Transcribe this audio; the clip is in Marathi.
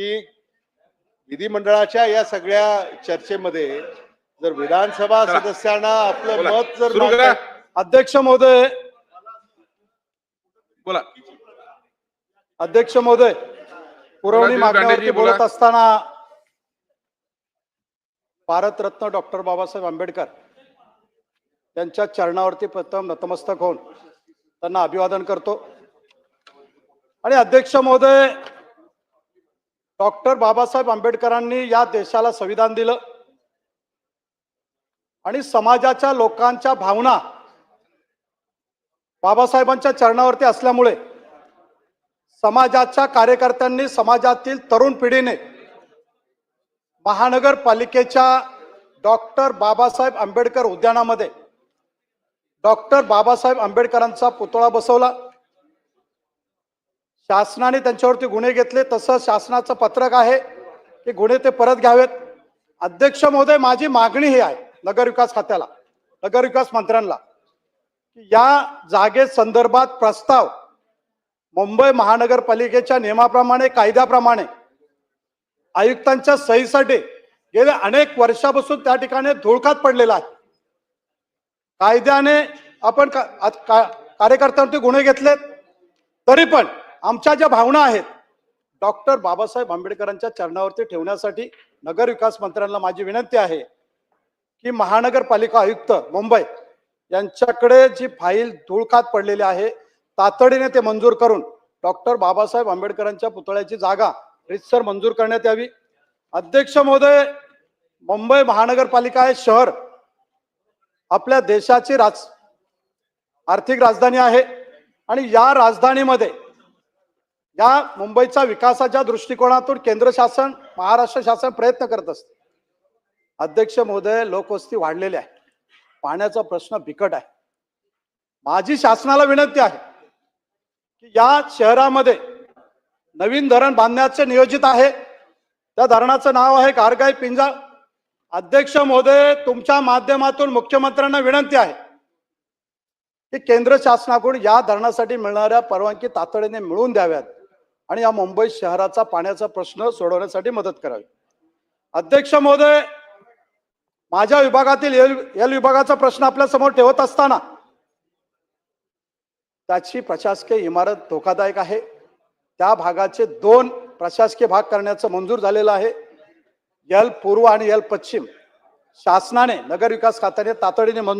की विधिमंडळाच्या या सगळ्या चर्चेमध्ये जर विधानसभा. सदस्यांना आपलं. मत जर अध्यक्ष महोदय बोला अध्यक्ष महोदय पुरवणी मागण्यावरती. बोलत असताना भारतरत्न डॉक्टर बाबासाहेब आंबेडकर त्यांच्या चरणावरती प्रथम नतमस्तक होऊन त्यांना अभिवादन करतो आणि अध्यक्ष महोदय डॉक्टर बाबासाहेब आंबेडकरांनी या देशाला संविधान दिलं. आणि समाजाच्या लोकांच्या भावना बाबासाहेबांच्या चरणावरती असल्यामुळे समाजाच्या कार्यकर्त्यांनी समाजातील तरुण पिढीने महानगरपालिकेच्या डॉक्टर बाबासाहेब आंबेडकर उद्यानामध्ये डॉक्टर बाबासाहेब आंबेडकरांचा पुतळा बसवला. शासनाने त्यांच्यावरती गुन्हे घेतले तसं शासनाचं पत्रक आहे की गुन्हे ते परत घ्यावेत. अध्यक्ष महोदय माझी मागणी ही आहे नगरविकास खात्याला नगरविकास मंत्र्यांना की या जागे संदर्भात प्रस्ताव मुंबई महानगरपालिकेच्या नियमाप्रमाणे कायद्याप्रमाणे आयुक्तांच्या सहीसाठी गेल्या अनेक वर्षापासून त्या ठिकाणी धुळकात पडलेला आहे. कायद्याने आपण का- का- कार्यकर्त्यांवरती गुन्हे घेतलेत तरी पण आमच्या ज्या भावना आहेत डॉक्टर बाबासाहेब आंबेडकरांच्या चरणावरती ठेवण्यासाठी नगरविकास मंत्र्यांना माझी विनंती आहे की महानगरपालिका आयुक्त मुंबई यांच्याकडे जी फाईल धुळखात पडलेली आहे तातडीने ते मंजूर करून डॉक्टर बाबासाहेब आंबेडकरांच्या पुतळ्याची जागा रितसर मंजूर करण्यात यावी. अध्यक्ष महोदय मुंबई महानगरपालिका हे शहर आपल्या देशाची राज आर्थिक राजधानी आहे आणि या राजधानीमध्ये या मुंबईच्या विकासाच्या दृष्टिकोनातून केंद्र शासन महाराष्ट्र शासन प्रयत्न करत असते. अध्यक्ष महोदय लोकवस्ती वाढलेली आहे. पाण्याचा प्रश्न बिकट आहे. माझी शासनाला विनंती आहे की या शहरामध्ये नवीन धरण बांधण्याचे नियोजित आहे. त्या धरणाचं नाव आहे कारगाई पिंजा अध्यक्ष महोदय तुमच्या माध्यमातून मुख्यमंत्र्यांना विनंती आहे की केंद्र शासनाकडून या धरणासाठी मिळणाऱ्या परवानगी तातडीने मिळवून द्याव्यात. आणि या मुंबई शहराचा पाण्याचा प्रश्न सोडवण्यासाठी मदत करावी. अध्यक्ष महोदय माझ्या विभागातील एल एल विभागाचा प्रश्न आपल्यासमोर ठेवत असताना त्याची प्रशासकीय इमारत धोकादायक आहे. त्या भागाचे दोन प्रशासकीय भाग करण्याचं मंजूर झालेलं आहे. यल पूर्व आणि यल पश्चिम शासनाने नगरविकास खात्याने तातडीने मंजूर